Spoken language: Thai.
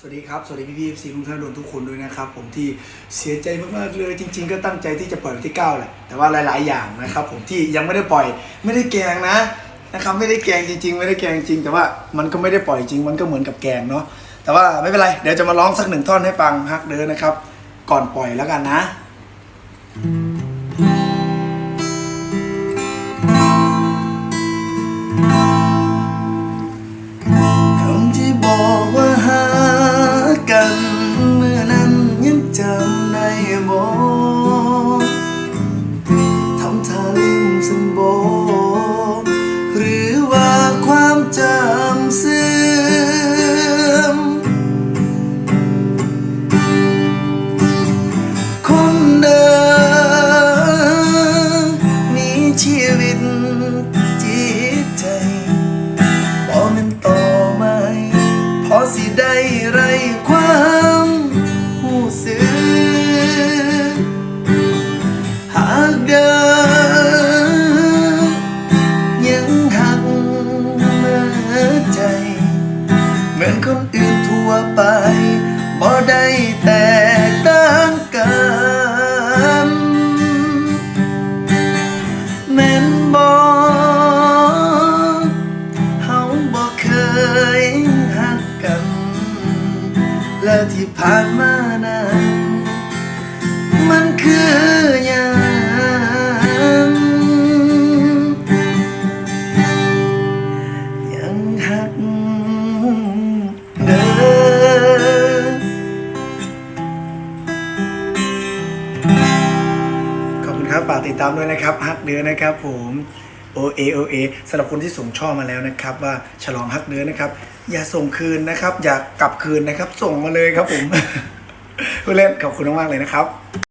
สวัสดีครับ สวัสดีพี่พี่ซีลุงท่านดนทุกคนด้วยนะครับ ผมที่เสียใจมากๆเลยจริง ๆ ก็ตั้งใจที่จะปล่อยวันที่9แหละแต่ว่าหลายๆ อย่างนะครับ ผมที่ยังไม่ได้ปล่อยไม่ได้แกงนะนะครับไม่ได้แกงจริง ๆ ไม่ได้แกงจริง แต่ว่ามันก็ไม่ได้ปล่อยจริงมันก็เหมือนกับแกงเนาะแต่ว่าไม่เป็นไรเดี๋ยวจะมาร้องสักหนึ่งท่อนให้ฟังฮักเด้อนะครับ ก่อนปล่อยแล้วกันนะค คนเดิมมีชีวิตจิตใจพอมันต่อไหมพอสิได้ไรความหูสึกหากเดินยังหักเมื่อใจ เหมือนคนอื่นทั่วไปบ่ได้ และที่ผ่านมานั้นมันคือยังยังหักเด้อขอบคุณครับฝากติดตามด้วยนะครับฮักเดือนนะครับผม อเอโอเอสำหรับคนที่ส่งช่อมาแล้วนะครับ ว่าฉลองฮักเนื้อนะครับ อย่าส่งคืนนะครับ อย่ากลับคืนนะครับ ส่งมาเลยครับผมเล่นขอบคุณมากๆเลยนะครับ